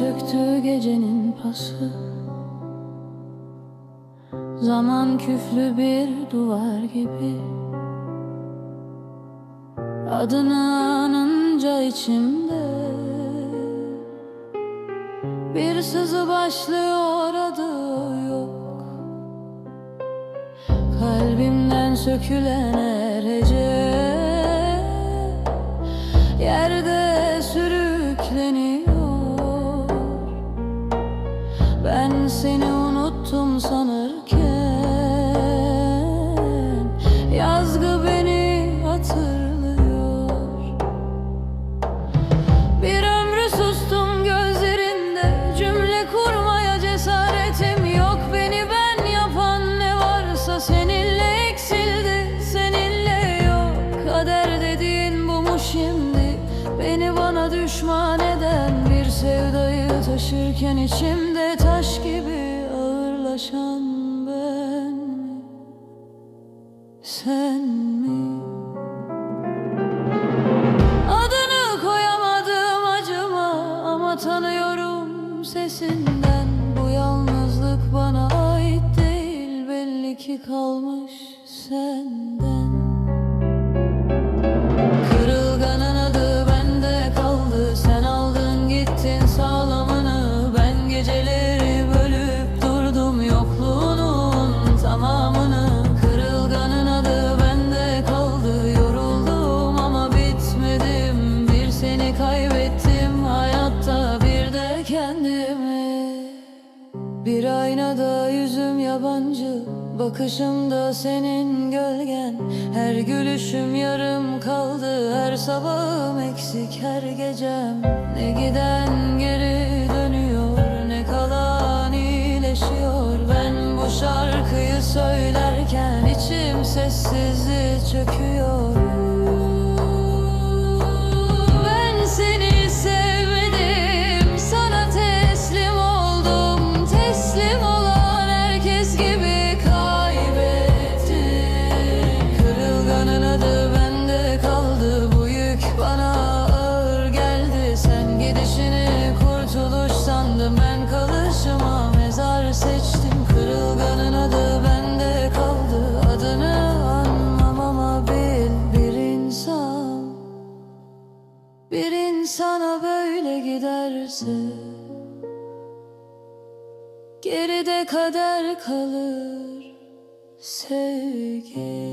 döndü gecenin pası. Zaman küflü bir duvar gibi. Adını anınca içimde Bir sızı başlıyor adı yok. Kalbimden sökülen Ben seni unuttum sanırken. Yazgı beni hatırlıyor. Bir ömrü sustum gözlerinde. Cümle kurmaya cesaretim yok. Beni ben yapan ne varsa seninle eksildi Seninle yok. Kader dediğin bu mu şimdi? Beni bana düşman taşırken içimde taş gibi ağırlaşan ben? Sen mi? Adını koyamadım acıma ama tanıyorum sesinden Bu yalnızlık bana ait değil belli ki kalmış senden bir aynada yüzüm yabancı Bakışımda senin gölgen. Her gülüşüm yarım kaldı Her sabahım eksik her gecem. Ne giden geri dönüyor Ne kalan iyileşiyor. Ben bu şarkıyı söylerken içim sessizliğe çöküyor böyle giderse Geride kader kalır sevgi